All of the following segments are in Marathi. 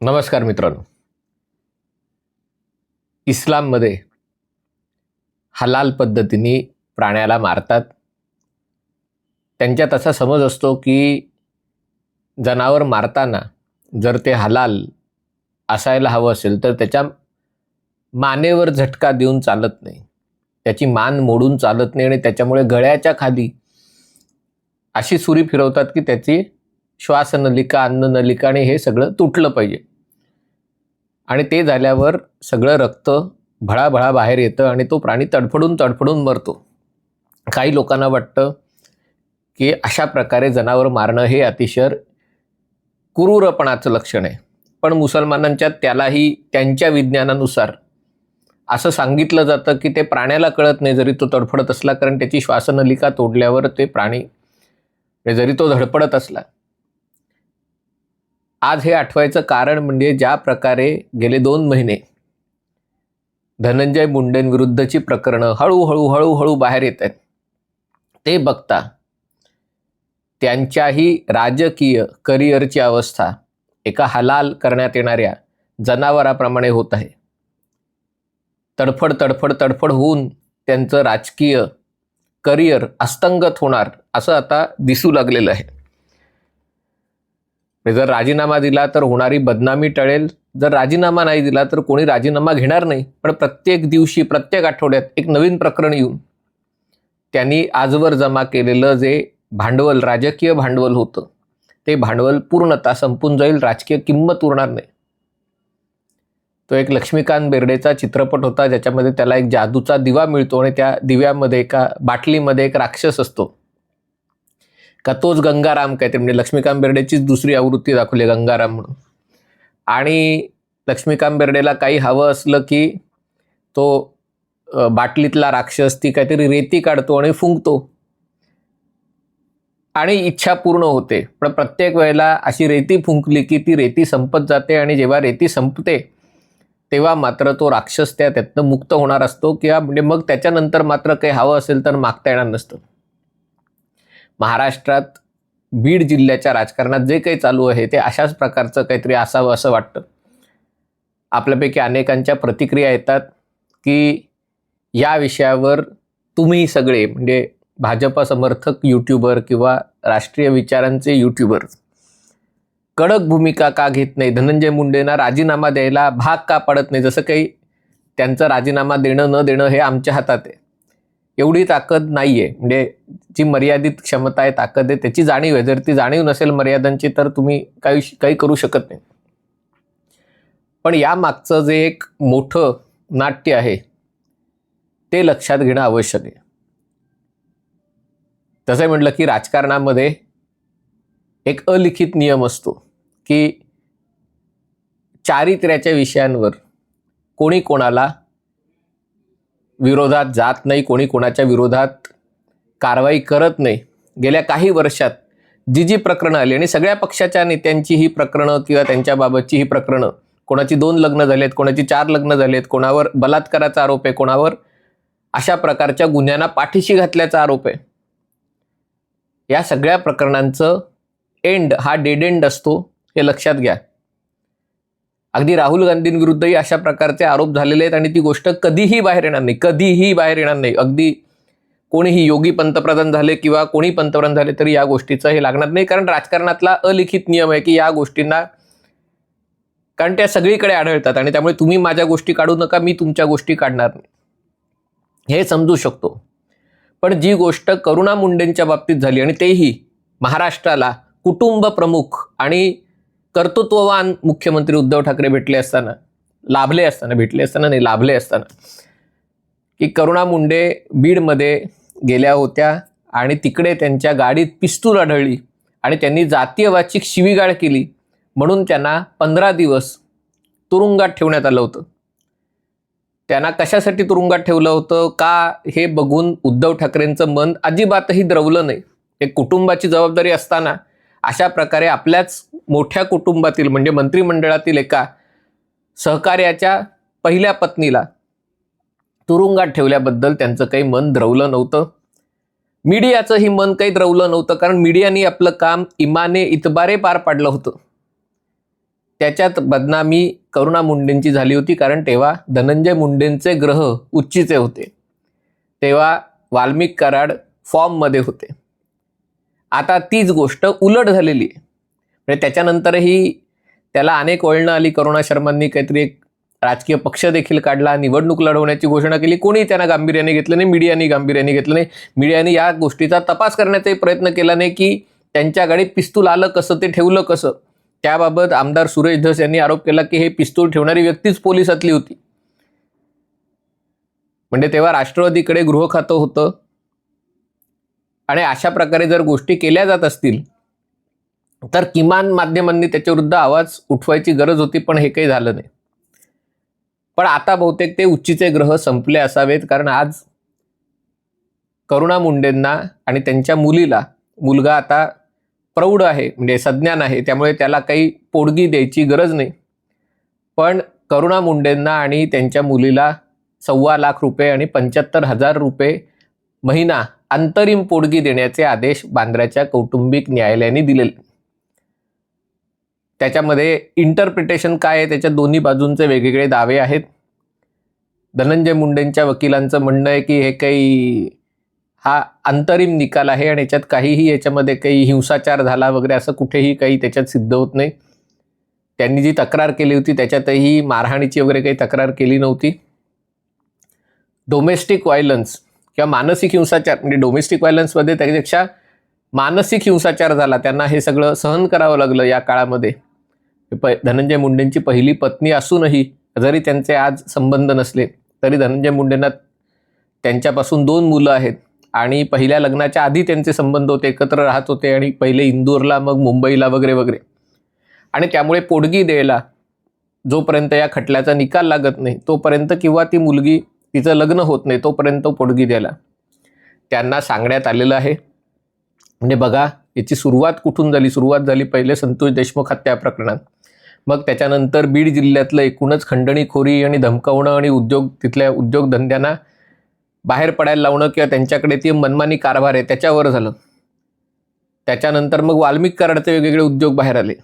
नमस्कार मित्रांनो. इस्लाममध्ये हलाल पद्धतीने प्राण्याला मारतात. त्यांच्यात असा समज असतो की जनावर मारताना जर ते हलाल असायला हवं असेल तर त्याच्या मानेवर झटका देऊन चालत नाही. त्याची मान मोडून चालत नाही आणि त्याच्यामुळे गळ्याच्या खाली अशी सुरी फिरवतात की त्याची श्वासनलिका अन्ननलिका आणि हे सगळं तुटलं पाहिजे. आणि ते झाल्यावर सगळं रक्त भळाभळा बाहेर येतं आणि तो प्राणी तडफडून तडफडून मरतो. काही लोकांना वाटतं की अशा प्रकारे जनावर मारणं हे अतिशय क्रूरपणाचं लक्षण आहे. पण मुसलमानांच्या त्यालाही त्यांच्या विज्ञानानुसार असं सांगितलं जातं की ते प्राण्याला कळत नाही जरी तो तडफडत असला कारण त्याची श्वासनलिका तोडल्यावर ते प्राणी म्हणजे जरी तो धडपडत असला. आज हे आठवायचं कारण म्हणजे ज्या प्रकारे गेले दोन महिने धनंजय मुंडेंविरुद्धची प्रकरणं हळूहळू हळूहळू बाहेर येत आहेत. ते बघता त्यांच्याही राजकीय करिअरची अवस्था एका हलाल करण्यात येणाऱ्या जनावराप्रमाणे होत आहे. तडफड तडफड तडफड होऊन त्यांचं राजकीय करिअर अस्तंगत होणार असं आता दिसू लागलेलं आहे. म्हणजे जर राजीनामा दिला तर होणारी बदनामी टळेल. जर राजीनामा नाही दिला तर कोणी राजीनामा घेणार नाही. पण प्रत्येक दिवशी प्रत्येक आठवड्यात एक नवीन प्रकरण येऊन त्यांनी आजवर जमा केलेलं जे भांडवल राजकीय भांडवल होतं ते भांडवल पूर्णतः संपून जाईल. राजकीय किंमत उरणार नाही. तो एक लक्ष्मीकांत बेर्डेचा चित्रपट होता ज्याच्यामध्ये त्याला एक जादूचा दिवा मिळतो आणि त्या दिव्यामध्ये एका बाटलीमध्ये एक राक्षस असतो. का तोच गंगाराम काहीतरी म्हणजे लक्ष्मीकांत बेर्डेचीच दुसरी आवृत्ती दाखवली गंगाराम म्हणून. आणि लक्ष्मीकांत बेर्डेला काही हवं असलं की तो बाटलीतला राक्षस ती काहीतरी रेती काढतो आणि फुंकतो. आणि इच्छा पूर्ण होते. पण प्रत्येक वेळेला अशी रेती फुंकली की ती रेती संपत जाते आणि जेव्हा रेती संपते तेव्हा मात्र तो राक्षस त्या त्यातनं मुक्त होणार असतो किंवा म्हणजे मग त्याच्यानंतर मात्र काही हवं असेल तर मागता येणार नसतं. महाराष्ट्रात बीड जिल्ह्याच्या राजकारणात जे काही चालू आहे ते अशाच प्रकारचं काहीतरी असावं असं वाटतं. आपल्यापैकी अनेकांच्या प्रतिक्रिया येतात की या विषयावर तुम्ही सगळे म्हणजे भाजपा समर्थक यूट्यूबर किंवा राष्ट्रीय विचारांचे यूट्यूबर कडक भूमिका का घेत नाही? धनंजय मुंडेंना राजीनामा द्यायला भाग का पडत नाही? जसं काही त्यांचा राजीनामा देणं न देणं हे आमच्या हातात आहे. एवढी ताकद नाही आहे म्हणजे जी मर्यादित क्षमता आहे ताकद आहे त्याची जाणीव आहे. जर ती जाणीव नसेल मर्यादांची तर तुम्ही काही काही करू शकत नाही. पण या मागचं जे एक मोठं नाट्य आहे ते लक्षात घेणं आवश्यक आहे. तसं म्हटलं की राजकारणामध्ये एक अलिखित नियम असतो. की चारित्र्याच्या विषयांवर कोणी कोणाला विरोधात जात नाही कोणी कोणाच्या विरोधात कारवाई करत नाही. गेल्या काही वर्षात जी जी प्रकरणं आली आणि सगळ्या पक्षाच्या नेत्यांची ही प्रकरणं किंवा त्यांच्याबाबतची ही प्रकरणं कोणाची दोन लग्न झालेत कोणाची चार लग्न झालेत कोणावर बलात्काराचा आरोप आहे कोणावर अशा प्रकारच्या गुन्ह्यांना पाठीशी घातल्याचा आरोप आहे. या सगळ्या प्रकरणांचं एंड हा डेड एंड असतो. हे लक्षात घ्या. अगदी राहुल गांधींविरुद्धही अशा प्रकारचे आरोप झालेले आहेत आणि ती गोष्ट कधीही बाहेर येणार नाही. कधीही बाहेर येणार नाही. अगदी कोणीही योगी पंतप्रधान झाले किंवा कोणी पंतप्रधान झाले तरी या गोष्टीचं हे लागणार नाही. कारण राजकारणातला अलिखित नियम आहे की या गोष्टींना कारण त्या सगळीकडे आढळतात आणि त्यामुळे तुम्ही माझ्या गोष्टी काढू नका मी तुमच्या गोष्टी काढणार नाही. हे समजू शकतो. पण जी गोष्ट करुणा मुंडेंच्या बाबतीत झाली आणि तेही महाराष्ट्राला कुटुंब प्रमुख आणि कर्तृत्ववान मुख्यमंत्री उद्धव ठाकरे भेटले असताना लाभले असताना भेटले असताना नाही लाभले असताना की करुणा मुंडे बीडमध्ये गेल्या होत्या आणि तिकडे त्यांच्या गाडीत पिस्तूल आढळली आणि त्यांनी जातीयवाचिक शिवीगाळ केली म्हणून त्यांना पंधरा दिवस तुरुंगात ठेवण्यात आलं होतं. त्यांना कशासाठी तुरुंगात ठेवलं होतं? का हे बघून उद्धव ठाकरेंचं मन अजिबातही द्रवलं नाही? एक कुटुंबाची जबाबदारी असताना अशा प्रकारे आपल्याच मोठ्या कुटुंबातील म्हणजे मंत्रिमंडळातील एका सहकार्याच्या पहिल्या पत्नीला तुरुंगात ठेवल्याबद्दल त्यांचं काही मन द्रवलं नव्हतं. मीडियाचंही मन काही द्रवलं नव्हतं कारण मीडियाने आपलं काम इमाने इतबारे पार पाडलं होतं. त्याच्यात बदनामी करुणा मुंडेंची झाली होती कारण तेव्हा धनंजय मुंडेंचे ग्रह उच्चीचे होते. तेव्हा वाल्मिक कराड फॉर्ममध्ये होते. आता तीच गोष्ट उलट झालेली आहे. म्हणजे त्याच्यानंतरही त्याला अनेक वळणं आली. करुणा शर्मांनी काहीतरी एक राजकीय पक्ष देखील काढला. निवडणूक लढवण्याची घोषणा केली. कोणी त्यांना गांभीर्याने घेतलं नाही मीडियाने गांभीर्याने घेतलं नाही. मीडियाने या गोष्टीचा तपास करण्याचाही प्रयत्न केला नाही की त्यांच्या गाडीत पिस्तूल आलं कसं ते ठेवलं कसं? त्याबाबत आमदार सुरेश धस यांनी आरोप केला की हे पिस्तूल ठेवणारी व्यक्तीच पोलिसातली होती. म्हणजे तेव्हा राष्ट्रवादीकडे गृह खातं होतं. आणि अशा प्रकारे जर गोष्टी केल्या जात असतील तर किमान माध्यमांनी त्याच्याविरुद्ध आवाज उठवायची गरज होती पण हे काही झालं नाही. पण आता बहुतेक ते उच्चीचे ग्रह संपले असावेत कारण आज करुणा मुंडेंना आणि त्यांच्या मुलीला मुलगा आता प्रौढ आहे म्हणजे सज्ञान आहे त्यामुळे त्याला काही पोडगी द्यायची गरज नाही. पण करुणा मुंडेंना आणि त्यांच्या मुलीला सव्वा लाख रुपये आणि पंच्याहत्तर हजार रुपये महिना अंतरिम पोडगी देण्याचे आदेश बांद्र्याच्या कौटुंबिक न्यायालयाने दिलेले. त्याच्यामध्ये इंटरप्रिटेशन काय आहे? त्याच्या दोन्ही बाजूंचे वेगवेगळे दावे आहेत. धनंजय मुंडेंच्या वकिलांचं म्हणणं आहे की हे काही हा अंतरिम निकाल आहे आणि याच्यात काहीही याच्यामध्ये काही हिंसाचार झाला वगैरे असं कुठेही काही त्याच्यात सिद्ध होत नाही. त्यांनी जी तक्रार केली होती त्याच्यातही मारहाणीची वगैरे काही तक्रार केली नव्हती. डोमेस्टिक व्हायलन्स किंवा मानसिक हिंसाचार म्हणजे डोमेस्टिक व्हायलन्समध्ये त्यापेक्षा मानसिक हिंसाचार झाला त्यांना हे सगळं सहन करावं लागलं या काळामध्ये. प धनंजय मुंडेंची पहिली पत्नी असूनही जरी त्यांचे आज संबंध नसले तरी धनंजय मुंडेंना त्यांच्यापासून दोन मुलं आहेत. आणि पहिल्या लग्नाच्या आधी त्यांचे संबंध होते एकत्र राहत होते आणि पहिले इंदूरला मग मुंबईला वगैरे वगैरे. आणि त्यामुळे पोडगी द्यायला जोपर्यंत या खटल्याचा निकाल लागत नाही तोपर्यंत किंवा ती मुलगी तिचं लग्न होत नाही तोपर्यंत पोडगी द्यायला. त्यांना सांगण्यात आलेलं आहे. म्हणजे बघा याची सुरुवात कुठून झाली? सुरुवात झाली पहिले संतोष देशमुख हत्या प्रकरणात. मग त्याच्यानंतर बीड जिल्ह्यातलं एकूणच खंडणीखोरी आणि धमकावणं आणि उद्योग तिथल्या उद्योगधंद्यांना बाहेर पडायला लावणं किंवा त्यांच्याकडे ती मनमानी कारभार आहे त्याच्यावर झालं. त्याच्यानंतर मग वाल्मिक कराडचे वेगवेगळे उद्योग बाहेर आले.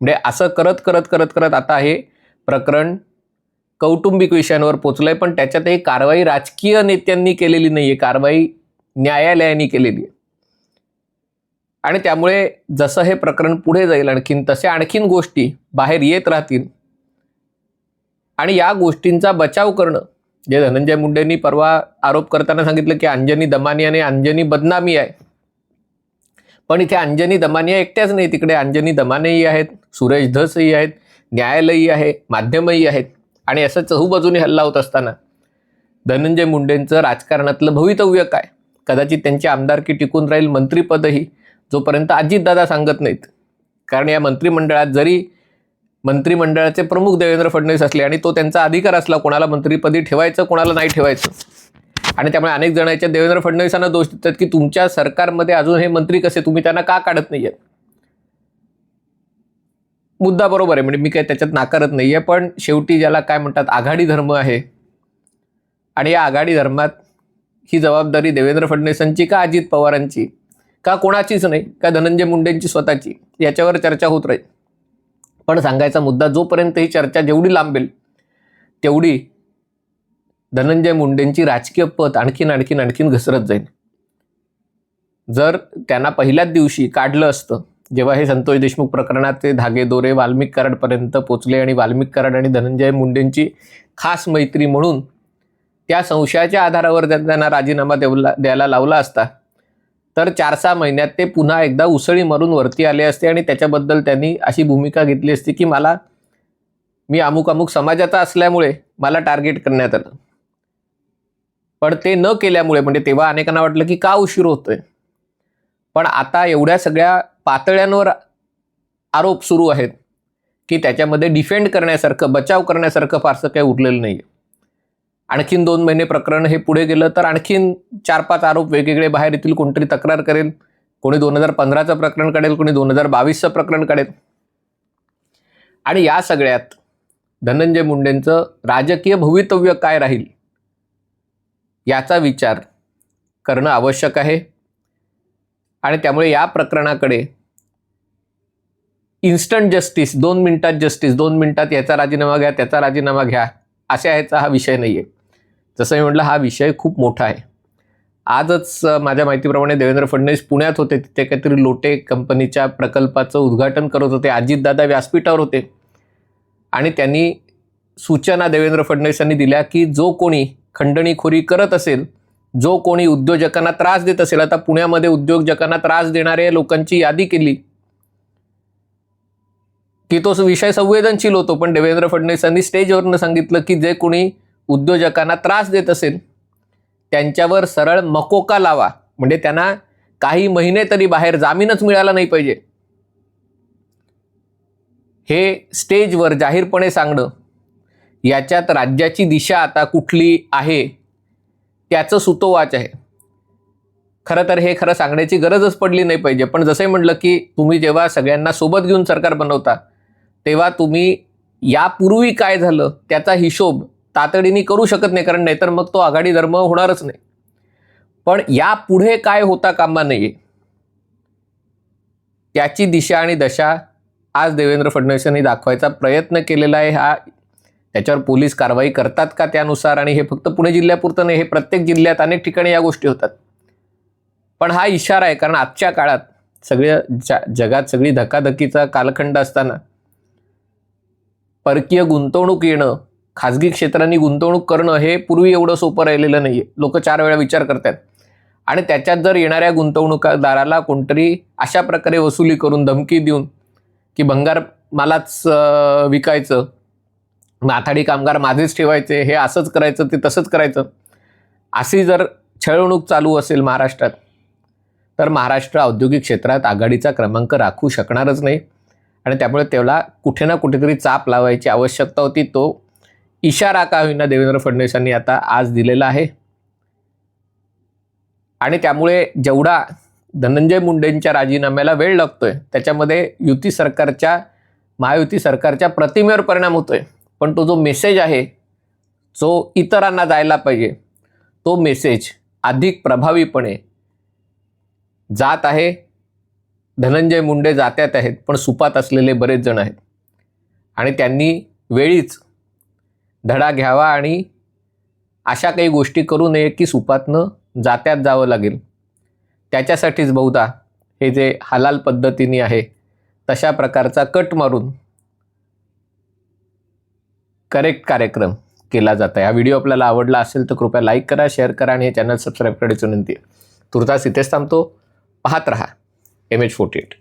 म्हणजे असं करत करत करत करत आता हे प्रकरण कौटुंबिक विषयांवर पोचलंय पण त्याच्यातही कारवाई राजकीय नेत्यांनी केलेली नाही आहे कारवाई न्यायालयाने केलेली आहे. आणि त्यामुळे जसं हे प्रकरण पुढे जाईल आणखीन तसे आणखीन गोष्टी बाहेर येत राहतील. आणि या गोष्टींचा बचाव करणं जे धनंजय मुंडेंनी परवा आरोप करताना सांगितलं की अंजनी दमानी आणि अंजनी बदनामी आहे. पण इथे अंजनी दमानिया एकट्याच नाही तिकडे अंजनी दमानेही आहेत सुरेश धसही आहेत न्यायालयही आहे माध्यमही आहेत. आणि असं चहूबाजूने हल्ला होत असताना धनंजय मुंडेंचं राजकारणातलं भवितव्य काय? कदाचित त्यांची आमदारकी टिकून राहील मंत्रिपदही जोपर्यंत अजितदादा सांगत नाहीत. कारण या मंत्रिमंडळात जरी मंत्रिमंडळाचे प्रमुख देवेंद्र फडणवीस असले आणि तो त्यांचा अधिकार असला कोणाला मंत्रिपदी ठेवायचं कोणाला नाही ठेवायचं. आणि त्यामुळे अनेक जणांच्या देवेंद्र फडणवीसांना दोष देतात की तुमच्या सरकारमध्ये अजून हे मंत्री कसे? तुम्ही त्यांना का काढत नाही आहेत मुद्दा बरोबर आहे. म्हणजे मी काय त्याच्यात नाकारत नाही आहे पण शेवटी ज्याला काय म्हणतात आघाडी धर्म आहे. आणि या आघाडी धर्मात ही जबाबदारी देवेंद्र फडणवीसांची का अजित पवारांची? का कोणाचीच नाही? का धनंजय मुंडेंची स्वतःची? याच्यावर चर्चा होत राहील. पण सांगायचा मुद्दा जोपर्यंत ही चर्चा जेवढी लांबेल तेवढी धनंजय मुंडेंची राजकीय पत आणखीन आणखीन आणखीन घसरत जाईल. जर त्यांना पहिल्याच दिवशी काढलं असतं जेव्हा हे संतोष देशमुख प्रकरणाचे धागेदोरे वाल्मिक कराडपर्यंत पोचले आणि वाल्मिक कराड आणि धनंजय मुंडेंची खास मैत्री म्हणून त्या संशयाच्या आधारावर त्यांना राजीनामा देवला द्यायला लावला असता तर चार सहा महिन्यात ते पुन्हा एकदा उसळी मारून वरती आले असते आणि त्याच्याबद्दल त्यांनी अशी भूमिका घेतली असती की मला मी अमुक अमुक समाजाचा असल्यामुळे मला टार्गेट करण्यात आलं. पण ते न केल्यामुळे म्हणजे तेव्हा अनेकांना वाटलं की का उशीर होतोय? पण आता एवढ्या सगळ्या पातळ्यांवर आरोप सुरू आहेत की त्याच्यामध्ये डिफेंड करण्यासारखं बचाव करण्यासारखं फारसं काही उरलेलं नाही आहे आणखीन दोन महिने प्रकरण हे पुढे गेलं तर आणखीन चार पाच आरोप वेगवेगळे बाहेर येतील कोणतरी तक्रार करेल. कोणी दोन हजार पंधराचं प्रकरण काढेल कोणी दोन हजार बावीसचं प्रकरण काढेल. आणि या सगळ्यात धनंजय मुंडेंचं राजकीय भवितव्य काय राहील याचा विचार करणं आवश्यक आहे. आणि त्यामुळे या प्रकरणाकडे इन्स्टंट जस्टिस दोन मिनिटात जस्टिस दोन मिनिटात याचा राजीनामा घ्या त्याचा राजीनामा घ्या अशा ह्याचा हा विषय नाही आहे जसं मी म्हटलं हा विषय खूप मोठा आहे. आजच माझ्या माहितीप्रमाणे देवेंद्र फडणवीस पुण्यात होते तिथे काहीतरी लोटे कंपनीच्या प्रकल्पाचं उद्घाटन करत होते अजितदादा व्यासपीठावर होते. आणि त्यांनी सूचना देवेंद्र फडणवीसांनी दिल्या की जो कोणी खंडणीखोरी करत असेल जो कोणी उद्योजकांना त्रास देत असेल आता पुण्यामध्ये उद्योजकांना त्रास देणाऱ्या लोकांची यादी केली की तो विषय संवेदनशील होतो. पण देवेंद्र फडणवीसांनी स्टेजवरनं सांगितलं की जे कोणी उद्योजकांना त्रास देत असेल त्यांच्यावर सरळ मकोका लावा. म्हणजे त्यांना काही महिने तरी बाहेर जामीनच मिळाला नाही पाहिजे. हे स्टेजवर जाहीरपणे सांगणं याच्यात राज्याची दिशा आता कुठली आहे त्याचं सुतोवाच आहे. खरं तर हे खरं सांगण्याची गरजच पडली नाही पाहिजे. पण जसे म्हटलं की तुम्ही जेव्हा सगळ्यांना सोबत घेऊन सरकार बनवता तेव्हा तुम्ही यापूर्वी काय झालं त्याचा हिशोब तातडीने करू शकत नाही कारण नाहीतर मग तो आघाडी धर्म होणारच नाही. पण यापुढे काय होता कामा नये त्याची दिशा आणि दशा आज देवेंद्र फडणवीस यांनी दाखवायचा प्रयत्न केलेला आहे. हा त्याच्यावर पोलीस कारवाई करतात का त्यानुसार? आणि हे फक्त पुणे जिल्ह्यापुरतं नाही हे प्रत्येक जिल्ह्यात अनेक ठिकाणी या गोष्टी होतात. पण हा इशारा आहे कारण आजच्या काळात सगळ्या जगात सगळी धकाधकीचा कालखंड असताना परकीय गुंतवणूक येणं खाजगी क्षेत्रांनी गुंतवणूक करणं हे पूर्वी एवढं सोपं राहिलेलं नाही आहे लोक चार वेळा विचार करतात. आणि त्याच्यात जर येणाऱ्या गुंतवणूकदाराला कोणतरी अशा प्रकारे वसुली करून धमकी देऊन की भंगार मलाच विकायचं माथाडी कामगार माझेच ठेवायचे हे असंच करायचं ते तसंच करायचं अशी जर छळवणूक चालू असेल महाराष्ट्रात तर महाराष्ट्र औद्योगिक क्षेत्रात आघाडीचा क्रमांक राखू शकणारच नाही. आणि त्यामुळे त्याला कुठे ना कुठेतरी चाप लावायची आवश्यकता होती. तो इशारा का होईना देवेंद्र फडणवीसांनी आता आज दिलेला आहे. आणि त्यामुळे जेवढा धनंजय मुंडेंच्या राजीनाम्याला वेळ लागतोय त्याच्यामध्ये युती सरकारच्या महायुती सरकारच्या प्रतिमेवर परिणाम होतोय. पण तो जो मेसेज आहे जो इतरांना जायला पाहिजे. तो मेसेज अधिक प्रभावीपणे जात आहे. धनंजय मुंडे जात्यात आहेत पण सुपात असलेले बरेच जण आहेत. आणि त्यांनी वेळीच धडा घ्यावा आणि अशा काही गोष्टी करू नये की सुपातनं जात्यात जावं लागेल. त्याच्यासाठीच बहुधा हे जे हलाल पद्धतीने आहे तशा प्रकारचा कट मारून करेक्ट कार्यक्रम केला जात आहे. हा व्हिडिओ आपल्याला आवडला असेल तर कृपया लाईक करा शेअर करा आणि हे चॅनल सबस्क्राईब करायची विनंती आहे. तुर्तास इथेच थांबतो. पाहत रहा. image 48.